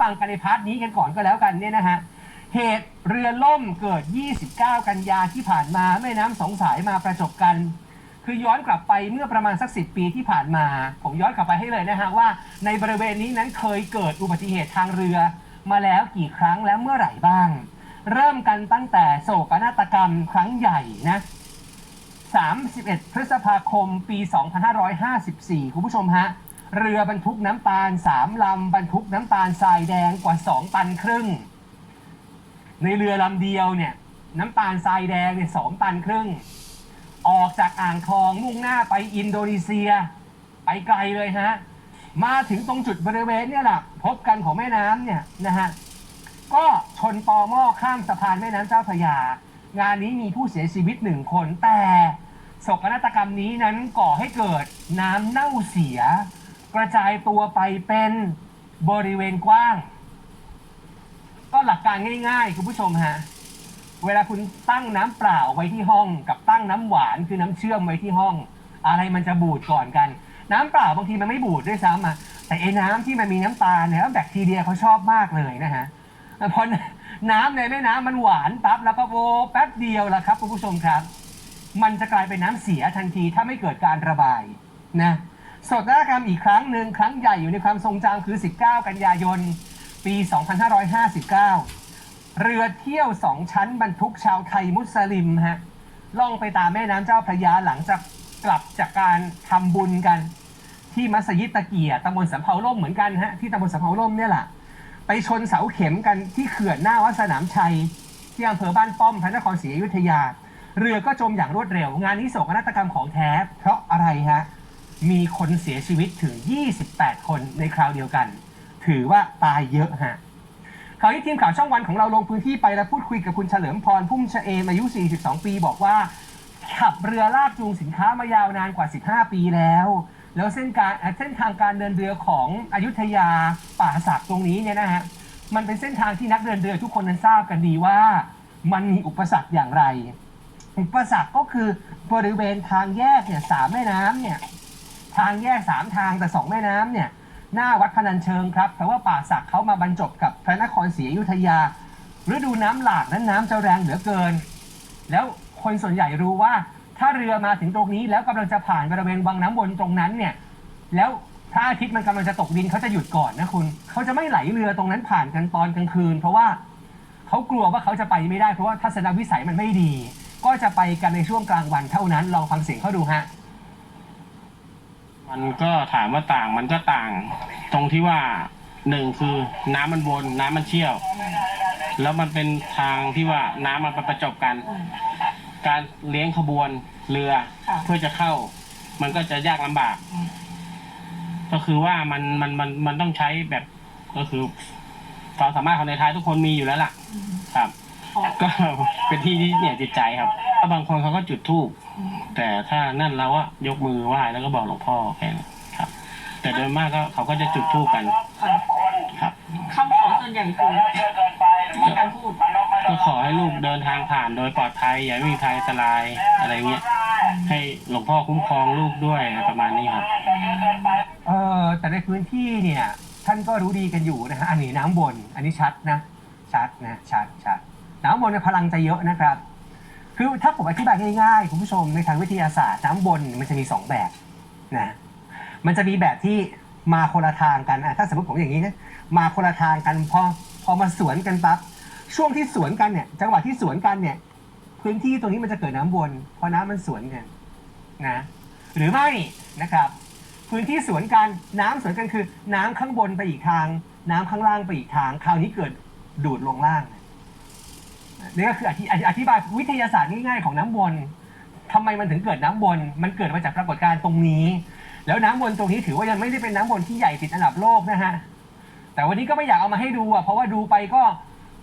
ฟังกันในพาร์ทนี้กันก่อนก็แล้วกันเนี่ยนะฮะ เหตุเรือล่มเกิด 29 กันยาที่ผ่านมาแม่น้ำสองสายมาประจบกัน คือย้อนกลับไปเมื่อประมาณสักสิปีที่ผ่านมา ผมย้อนกลับไปให้เลยนะฮะว่า ในบริเวณนี้นั้นเคยเกิดอุบัติเหตุทางเรือ มาแล้วกี่ครั้งและเมื่อไหร่บ้าง เริ่มกันตั้งแต่โศกนาฏกรรมครั้งใหญ่นะ31 พฤษภาคม ปี 2554 คุณผู้ชมฮะ เรือบรรทุกน้ำตาล3ลำบรรทุกน้ำตาลทรายแดงกว่า 2 ตันครึ่ง ในเรือลำเดียวเนี่ยน้ำตาลทรายแดงเนี่ยสองตันครึ่ง ออกจากอ่างทองมุ่งหน้าไปอินโดนีเซีย ไปไกลเลยฮะ มาถึงตรงจุดบริเวณเนี่ยแหละพบกันของแม่น้ำเนี่ยนะฮะก็ชนตอหม้อข้ามสะพานแม่น้ำเจ้าพระยา งานนี้มีผู้เสียชีวิตหนึ่งคนแต่โศกนาฏกรรมนี้นั้นก่อให้เกิดน้ำเน่าเสีย ระจายตัวไปเป็นบริเวณกว้าง ก็หลักการง่ายๆ คุณผู้ชมฮะ เวลาคุณตั้งน้ำเปล่าไว้ที่ห้อง กับตั้งน้ำหวานคือน้ำเชื่อมไว้ที่ห้อง อะไรมันจะบูดก่อนกัน น้ำเปล่าบางทีมันไม่บูดด้วยซ้ำอะแต่ไอ้น้ำที่มันมีน้ำตาลเนี่ยแบคทีเรียเขาชอบมากเลยนะฮะพอน้ำในแม่น้ำมันหวานปั๊บแล้วก็โวแป๊บเดียวละครับคุณผู้ชมครับ มันจะกลายเป็นน้ำเสียทันทีถ้าไม่เกิดการระบายนะ โศกนาฏกรรมอีกครั้งหนึ่งครั้งใหญ่อยู่ในความทรงจำคือ 19 กันยายน ปี 2559 เรือเที่ยวสองชั้นบรรทุกชาวไทยมุสลิมฮะล่องไปตามแม่น้ำเจ้าพระยาหลังจากกลับจากการทำบุญกัน ที่มัสยิดตะเกียตำบลสำเภาล่มเหมือนกันฮะที่ตำบลสำเภาล่มเนี่ยแหละไปชนเสาเข็มกันที่เขื่อนหน้าวัดสนามชัยที่อำเภอบ้านป้อมพระนครศรีอยุธยา เรือก็จมอย่างรวดเร็ว งานนี้โศกนาฏกรรมของแท้ เพราะอะไรฮะ มีคนเสียชีวิตถึง 28 คนในคราวเดียวกัน ถือว่าตายเยอะฮะคราวนี้ทีมข่าวช่องวันของเราลงพื้นที่ไปและพูดคุยกับคุณเฉลิมพรพุ่มเฉเอมอายุ 42 ปีบอกว่า ขับเรือลากจูงสินค้ามายาวนานกว่า 15 ปีแล้ว แล้วเส้นการเส้นทางการเดินเรือของอยุธยาป่าสักตรงนี้เนี่ยนะฮะมันเป็นเส้นทางที่นักเดินเรือทุกคนนั้นทราบกันดีว่า มันมีอุปสรรคอย่างไร อุปสรรคก็คือบริเวณทางแยกเนี่ยสามแม่น้ำเนี่ย ทางแยกสามทางแต่สองแม่น้ำเนี่ย หน้าวัดพนัญเชิงครับเพราะว่าป่าสักเขามาบรรจบกับพระนครศรีอยุธยา ฤดูน้ำหลากนั้นน้ำจะแรงเหลือเกิน แล้วคนส่วนใหญ่รู้ว่าถ้าเรือมาถึงตรงนี้แล้วกำลังจะผ่านบริเวณวังน้ำวนตรงนั้นเนี่ย แล้วพระอาทิตย์มันกำลังจะตกดินเขาจะหยุดก่อนนะคุณเขาจะไม่ไหลเรือตรงนั้นผ่านกันตอนกลางคืน เพราะว่าเขากลัวว่าเขาจะไปไม่ได้เพราะว่าทัศนวิสัยมันไม่ดี ก็จะไปกันในช่วงกลางวันเท่านั้นลองฟังเสียงเขาดูฮะ มันก็ถามว่าต่างมันก็ต่าง ตรงที่ว่าหนึ่งคือน้ำมันวนน้ำมันเชี่ยว แล้วมันเป็นทางที่ว่าน้ำมันไปประจบกัน การเลี้ยงขบวนเรือค่ะ เพื่อจะเข้า มันก็จะยากลำบาก ก็คือว่ามันมันมันมันต้องใช้แบบก็คือความสามารถของในไทยทุกคนมีอยู่แล้วล่ะ ครับ ก็ เป็นที่ที่เนี่ยจิตใจครับถ้าบางคนเขาก็จุดธูปแต่ถ้านั่นเราอะยกมือไหว้แล้วก็บอกหลวงพ่อแค่นั้นครับ แต่โดยมากก็เขาก็จะจุดธูปกันค่ะครับ คำขอส่วนใหญ่คือมีการพูดก็ขอให้ลูกเดินทางผ่านโดยปลอดภัยอย่าให้มีภัยอันตรายอะไรเงี้ยให้หลวงพ่อคุ้มครองลูกด้วยประมาณนี้ครับ เออแต่ในพื้นที่เนี่ย ท่านก็รู้ดีกันอยู่นะฮะอันนี้น้ำบนอันนี้ชัดนะ ชัดนะ ชัดชัด น้ำบนเนี่ยพลังจะเยอะนะครับ คือถ้าผมอธิบายง่ายๆคุณผู้ชมในทางวิทยาศาสตร์น้ำบนมันจะมีสองแบบนะมันจะมีแบบที่มาคนละทางกันอะถ้าสมมติผมอย่างนี้นะมาคนละทางกันพอพอมาสวนกันปั๊บช่วงที่สวนกันเนี่ยจังหวะที่สวนกันเนี่ยพื้นที่ตรงนี้มันจะเกิดน้ำวนเพราะน้ำมันสวนกันนะหรือไม่นะครับพื้นที่สวนกันน้ำสวนกันคือ น้ำข้างบนไปอีกทาง น้ำข้างล่างไปอีกทาง คราวนี้เกิดดูดลงล่าง นี่ก็คืออธิอธิบายวิทยาศาสตร์ง่ายๆของน้ำวนทำไมมันถึงเกิดน้ำวนมันเกิดมาจากปรากฏการณ์ตรงนี้ แล้วน้ำวนตรงนี้ถือว่ายังไม่ได้เป็นน้ำวนที่ใหญ่ติดอันดับโลกนะฮะ แต่วันนี้ก็ไม่อยากเอามาให้ดูอะเพราะว่าดูไปก็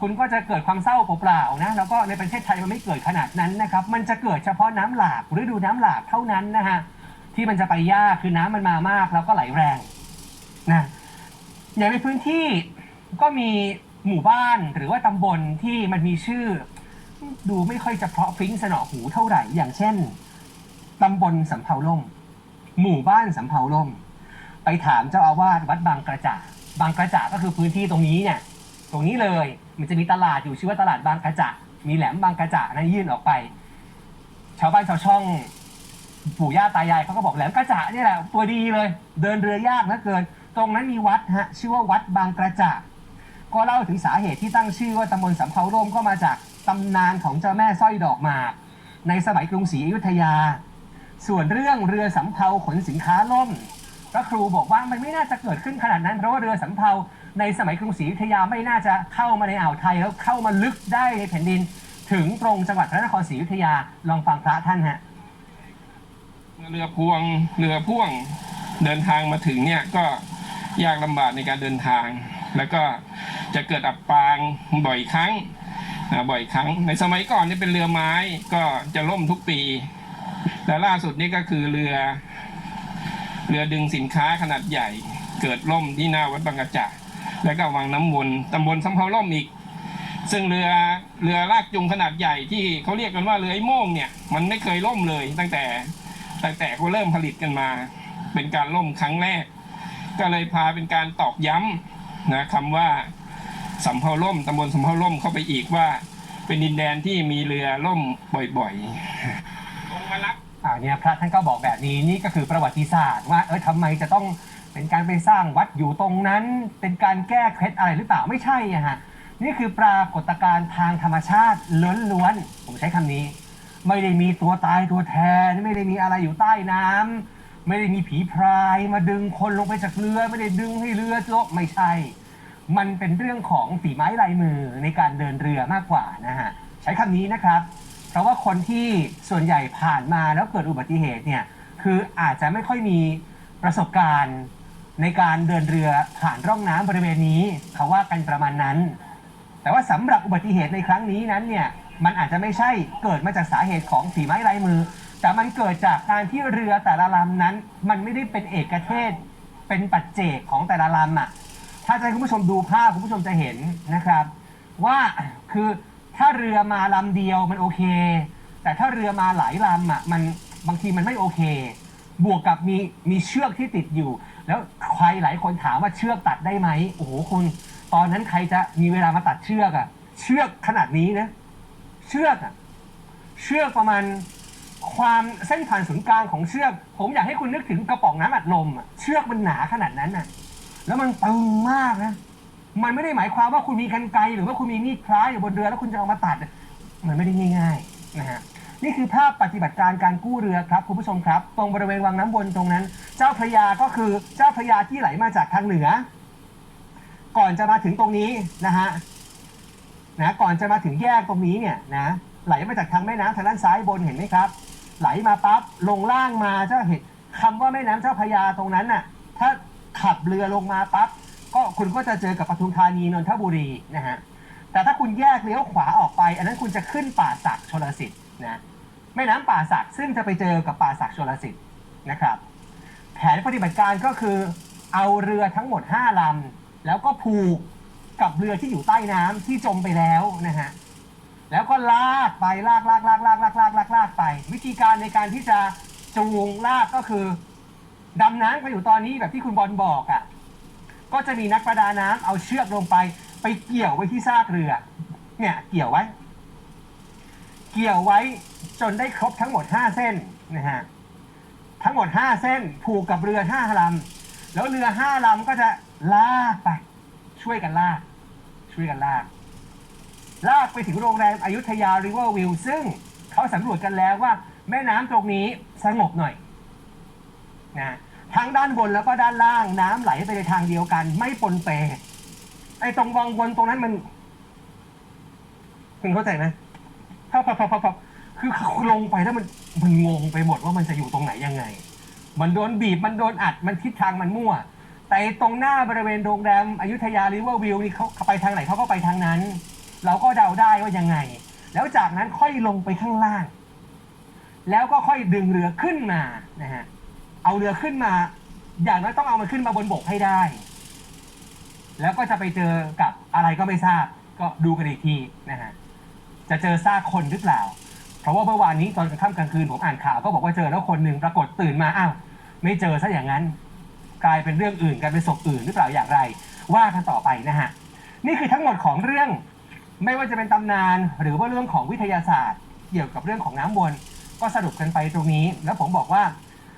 คุณก็จะเกิดความเศร้าเปล่าๆนะแล้วก็ในประเทศไทยมันไม่เกิดขนาดนั้นนะครับ มันจะเกิดเฉพาะน้ำหลากฤดูน้ำหลากเท่านั้นนะฮะที่มันจะไปยากคือน้ำมันมามากแล้วก็ไหลแรงนะอย่างในพื้นที่ก็มี หมู่บ้านหรือว่าตำบลที่มันมีชื่อ ดูไม่ค่อยจะเพราะพริ้งสนอหูเท่าไหร่ อย่างเช่นตำบลสำเภาล่ม หมู่บ้านสำเภาล่ม ไปถามเจ้าอาวาสวัดบางกระจ่าบางกระจ่าก็คือพื้นที่ตรงนี้เนี่ย ตรงนี้เลย มันจะมีตลาดอยู่ชื่อว่าตลาดบางกระจะมีแหลมบางกระจะนะยื่นออกไป ชาวบ้านชาวช่องปู่ย่าตายายเขาก็บอกแหลมกระจะเนี่ยแหละตัวดีเลย เดินเรือยากเหลือเกิน ตรงนั้นมีวัดฮะชื่อว่าวัดบางกระจะ ก็เล่าถึงสาเหตุที่ตั้งชื่อว่าตำบลสำเภาร่มก็มาจากตำนานของเจ้าแม่สร้อยดอกหมากในสมัยกรุงศรีอยุธยา ส่วนเรื่องเรือสำเภาขนสินค้าล่มพระครูบอกว่ามันไม่น่าจะเกิดขึ้นขนาดนั้น เพราะว่าเรือสำเภาในสมัยกรุงศรีอยุธยาไม่น่าจะเข้ามาในอ่าวไทยแล้วเข้ามาลึกได้ในแผ่นดิน ถึงตรงจังหวัดพระนครศรีอยุธยาลองฟังพระท่านฮะเรือพวงเรือพ่วงเดินทางมาถึงเนี่ยก็ยากลำบากในการเดินทาง แล้วก็จะเกิดอับปางบ่อยครั้งบ่อยครั้ง ในสมัยก่อนนี่เป็นเรือไม้ก็จะล่มทุกปีแต่ล่าสุดนี่ก็คือเรือ เรือดึงสินค้าขนาดใหญ่ เกิดล่มที่หน้าวัดบางกระจะแล้วก็วังน้ำวนตำบลสำเภาล่มอีก ซึ่งเรือเรือลากจูงขนาดใหญ่ที่เขาเรียกกันว่าเรือไอ้โม่งเนี่ยมันไม่เคยล่มเลยตั้งแต่ตั้งแต่เขาเริ่มผลิตกันมา เป็นการล่มครั้งแรก ก็เลยพาเป็นการตอกย้ำ นะคำว่าสำเภาล่มตำบลสำเภาล่มเข้าไปอีกว่า เป็นดินแดนที่มีเรือล่มบ่อยๆลงมารับอ่าเนี่ยพระท่านก็บอกแบบนี้นี่ก็คือประวัติศาสตร์ว่าเออทำไมจะต้องเป็นการไปสร้างวัดอยู่ตรงนั้น เป็นการแก้เคล็ดอะไรหรือเปล่าไม่ใช่อะฮะนี่คือปรากฏการณ์ทางธรรมชาติล้วนๆผมใช้คำนี้ ไม่ได้มีตัวตายตัวแทนไม่ได้มีอะไรอยู่ใต้น้ำ ไม่ได้มีผีพรายมาดึงคนลงไปจากเรือ ไม่ได้ดึงให้เรือจะไม่ใช่ มันเป็นเรื่องของฝีไม้ลายมือในการเดินเรือมากกว่านะฮะใช้คำนี้นะครับ เพราะว่าคนที่ส่วนใหญ่ผ่านมาแล้วเกิดอุบัติเหตุเนี่ยคืออาจจะไม่ค่อยมีประสบการณ์ในการเดินเรือผ่านร่องน้ำบริเวณนี้เขาว่ากันประมาณนั้น แต่ว่าสำหรับอุบัติเหตุในครั้งนี้นั้นเนี่ยมันอาจจะไม่ใช่เกิดมาจากสาเหตุของฝีไม้ลายมือ แต่มันเกิดจากการที่เรือแต่ละลำนั้น มันไม่ได้เป็นเอกเทศ เป็นปัจเจกของแต่ละลำอะ ถ้าจะให้คุณผู้ชมดูภาพคุณผู้ชมจะเห็นนะครับ ว่าคือถ้าเรือมาลำเดียวมันโอเค แต่ถ้าเรือมาหลายลำอะมันบางทีมันไม่โอเค บวกกับมีมีเชือกที่ติดอยู่ แล้วใครหลายคนถามว่าเชือกตัดได้ไหมโอ้โหคุณตอนนั้นใครจะมีเวลามาตัดเชือกอะ เชือกขนาดนี้นะ เชือกอะเชือกประมาณ ความเส้นผ่านศูนย์กลางของเชือก ผมอยากให้คุณนึกถึงกระป๋องน้ำอัดลมอะเชือกมันหนาขนาดนั้นน่ะ แล้วมันตึงมากนะ มันไม่ได้หมายความว่าคุณมีกันไกรหรือว่าคุณมีมีดพระอยู่บนเรือแล้วคุณจะเอามาตัด มันไม่ได้ง่ายๆนะฮะนี่คือภาพปฏิบัติการการกู้เรือครับคุณผู้ชมครับ ตรงบริเวณวังน้ำวนตรงนั้น เจ้าพระยาก็คือเจ้าพระยาที่ไหลมาจากทางเหนือ ก่อนจะมาถึงตรงนี้นะฮะนะก่อนจะมาถึงแยกตรงนี้เนี่ยนะไหลมาจากทางแม่น้ำทางด้านซ้ายบนเห็นไหมครับ ไหลมาปั๊บลงล่างมาเจ้าเห็นคำว่าแม่น้ำเจ้าพระยาตรงนั้นน่ะถ้าขับเรือลงมาปั๊บก็คุณก็จะเจอกับปทุมธานีนนทบุรีนะฮะแต่ถ้าคุณแยกเลี้ยวขวาออกไป อันนั้นคุณจะขึ้นป่าสักชลสิทธิ์นะแม่น้ำป่าสักซึ่งจะไปเจอกับป่าสักชลสิทธิ์นะครับ แผนปฏิบัติการก็คือเอาเรือทั้งหมด 5ลำแล้วก็ผูกกับเรือที่อยู่ใต้น้ำที่จมไปแล้วนะฮะ แล้วก็ลากไปลากลากลากลากลากลากลากลากไป วิธีการในการที่จะจูงลากก็คือดำน้ำไปอยู่ตอนนี้แบบที่คุณบอลบอกอะก็จะมีนักประดาน้ำเอาเชือกลงไป ไปเกี่ยวไว้ที่ซากเรือ เนี่ย เกี่ยวไว้ เกี่ยวไว้จนได้ครบทั้งหมด5เส้นนะฮะทั้งหมด5เส้นผูกกับเรือ5ลำแล้วเรือ5ลำก็จะลากไป ช่วยกันลาก ช่วยกันลาก ลากไปถึงโรงแรมอยุธยา ริเวอร์วิว ซึ่งเขาสำรวจกันแล้วว่า แม่น้ำตรงนี้สงบหน่อยนะทั้งด้านบนแล้วก็ด้านล่างน้ำไหลไปในทางเดียวกัน ไม่ปนเปไอ้ตรงวังวนตรงนั้นมัน คุณเข้าใจนะพับพับพับพับพับคือลงไปแล้วมันมันงงไปหมดว่ามันจะอยู่ตรงไหนยังไง มันโดนบีบมันโดนอัดมันทิศทางมันมั่ว แต่ตรงหน้าบริเวณโรงแรมอยุธยาริเวอร์วิวนี่เขาไปทางไหนเขาก็ไปทางนั้น เราก็เดาได้ว่ายังไง แล้วจากนั้นค่อยลงไปข้างล่าง แล้วก็ค่อยดึงเรือขึ้นมานะฮะเอาเรือขึ้นมา อย่างน้อยต้องเอามันขึ้นมาบนบกให้ได้ แล้วก็จะไปเจอกับอะไรก็ไม่ทราบ ก็ดูกันอีกทีนะฮะจะเจอซากคนหรือเปล่า เพราะว่าเมื่อวานนี้ตอนกลางค่ำกลางคืนผมอ่านข่าวก็บอกว่าเจอแล้วคนหนึ่งปรากฏตื่นมาอ้าวไม่เจอซะอย่างนั้น กลายเป็นเรื่องอื่นกลายเป็นศพอื่นหรือเปล่าอย่างไร ว่ากันต่อไปนะฮะนี่คือทั้งหมดของเรื่อง ไม่ว่าจะเป็นตำนานหรือว่าเรื่องของวิทยาศาสตร์ เกี่ยวกับเรื่องของน้ำวนก็สรุปกันไปตรงนี้ แล้วผมบอกว่า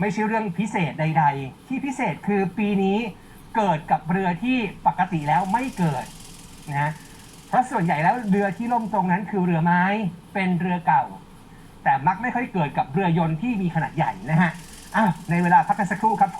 ไม่ใช่เรื่องพิเศษใด ๆ ที่พิเศษคือปีนี้เกิดกับเรือที่ปกติแล้วไม่เกิดนะเพราะส่วนใหญ่แล้วเรือที่ล่มตรงนั้นคือเรือไม้เป็นเรือเก่า แต่มักไม่ค่อยเกิดกับเรือยนต์ที่มีขนาดใหญ่นะฮะอ้าวในเวลาพักกันสักครู่ครับ